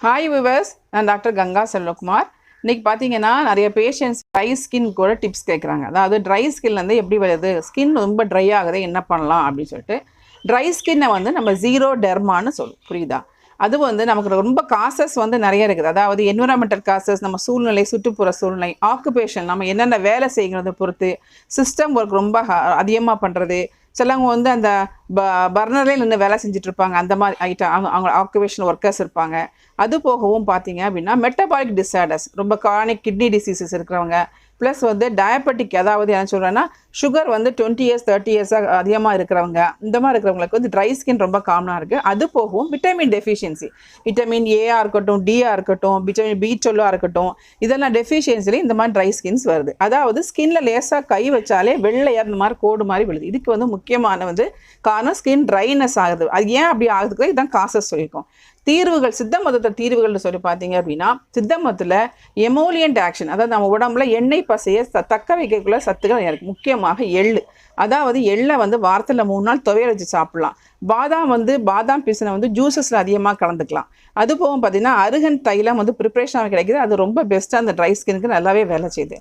Hi viewers நான் doctor Ganga Selvakumar. இன்னைக்கு பார்த்தீங்கன்னா நிறைய பேஷண்ட்ஸ் ட்ரை ஸ்கின் கூட டிப்ஸ் கேட்குறாங்க அதாவது ட்ரை ஸ்கின்லேருந்து எப்படி வருது? ஸ்கின் ரொம்ப ட்ரை ஆகுது என்ன பண்ணலாம் அப்படின்னு சொல்லிட்டு. ட்ரை ஸ்கின்னை வந்து நம்ம ஜீரோ டெர்மான்னு சொல்லும் புரியுதா? அது வந்து நமக்கு ரொம்ப காசஸ் வந்து நிறைய இருக்குது. அதாவது என்விரான்மெண்டல் காசஸ் நம்ம சூழ்நிலை சுற்றுப்புற சூழ்நிலை ஆக்குபேஷன் நம்ம என்னென்ன வேலை செய்கிறத பொறுத்து சிஸ்டம் ஒர்க் ரொம்ப அதிகமாக பண்ணுறது சிலவங்க வந்து அந்த ப பர்னர்லேயே நின்று வேலை செஞ்சுட்டு இருப்பாங்க அந்த மாதிரி ஐட்டம் அவங்க அவங்க ஆக்குபேஷன் ஒர்க்கர்ஸ் இருப்பாங்க. அது போகவும் பார்த்தீங்க அப்படின்னா மெட்டபாலிக் டிஸார்டர்ஸ் ரொம்ப கானிக் கிட்னி டிசீசஸ் இருக்கிறவங்க ப்ளஸ் வந்து டயபெட்டிக் அதாவது என்ன சொல்கிறேன்னா சுகர் வந்து டுவெண்ட்டி இயர்ஸ் தேர்ட்டி இயர்ஸாக அதிகமாக இருக்கிறவங்க இந்த மாதிரி இருக்கிறவங்களுக்கு வந்து ட்ரை ஸ்கின் ரொம்ப காமனாக இருக்குது அது போகவும் விட்டமின் டெஃபிஷியன்சி விட்டமின் ஏஆ இருக்கட்டும் டிஆ இருக்கட்டும் விட்டமின் பி சொல்லுவா இருக்கட்டும் இதெல்லாம் டெஃபிஷியன்சிலே இந்த மாதிரி ட்ரை ஸ்கின்ஸ் வருது. அதாவது ஸ்கின்ல லேசாக கை வச்சாலே வெள்ளையாக இந்த மாதிரி கோடு மாதிரி விழுது. இதுக்கு வந்து முக்கியமான வந்து காரணம் ஸ்கின் ட்ரைனஸ் ஆகுது. அது ஏன் அப்படி ஆகுதுக்கு இதுதான் காசஸ் சொல்லியிருக்கோம் தீர்வுகள் சித்த மதத்தில் தீர்வுகள்னு சொல்லி பார்த்தீங்க அப்படின்னா சித்த மதத்தில் எமோலியன்ட் ஆக்ஷன் அதாவது நம்ம உடம்புல எண்ணெய் பசையை தக்க வைக்கக்குள்ள சத்துக்கள் இருக்குது முக்கியமாக எள்ளு. அதாவது எள்ளை வந்து வாரத்தில் மூணு நாள் துவையல் வச்சு சாப்பிட்லாம். பாதாம் வந்து பாதாம் பிசினை வந்து ஜூஸஸில் அதிகமாக கலந்துக்கலாம். அது போக பார்த்திங்கன்னா அருகன் தைலம் வந்து ப்ரிப்ரேஷனாக கிடைக்கிது. அது ரொம்ப பெஸ்ட்டாக அந்த ட்ரை ஸ்கினுக்கு நல்லாவே வேலை செய்யுது.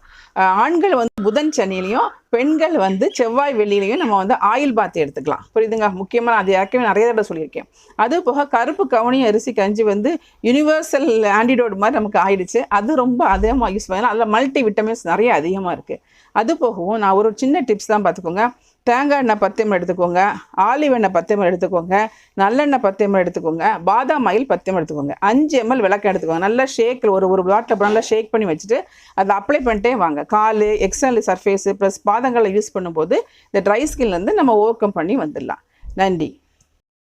ஆண்கள் வந்து புதன் சனிலையும் பெண்கள் வந்து செவ்வாய் வெள்ளிலையும் நம்ம வந்து ஆயில் பாத் எடுத்துக்கலாம். புரியுதுங்க முக்கியமாக அது ஏற்கனவே நிறைய தடவை சொல்லியிருக்கேன். அது போக கருப்பு கவனி அரிசி கஞ்சி வந்து யுனிவர்சல் ஆன்டிடோட் மாதிரி நமக்கு ஆயிடுச்சு. அது ரொம்ப அதிகமாக யூஸ் பண்ணலாம். அதில் மல்டி விட்டமின்ஸ் நிறைய அதிகமாக இருக்குது அது போகவும் நான் ஒரு சின்ன டிப்ஸ் தான் பார்த்துக்கோங்க. தேங்காய் எண்ணெய் பத்து எம்எல் எடுத்துக்கோங்க ஆலிவ் எண்ணெய் பத்து எம்எல் எடுத்துக்கோங்க நல்லெண்ணெய் பத்து எம்எல் எடுத்துக்கோங்க பாதாம் ஆயில் பத்து எம்எல் எடுத்துக்கோங்க. அஞ்சு எம்எல் விளக்கம் எடுத்துக்கோங்க. நல்லா ஷேக்கில் ஒரு ஒரு பாட்டில் நல்லா ஷேக் பண்ணி வச்சுட்டு அதை அப்ளை பண்ணிட்டே வாங்க. கால் எக்ஸ்டர்னல் சர்ஃபேஸு ப்ளஸ் பாதங்களை யூஸ் பண்ணும்போது இந்த ட்ரை ஸ்கின்லேருந்து நம்ம ஓவர் கம் பண்ணி வந்துடலாம். நன்றி.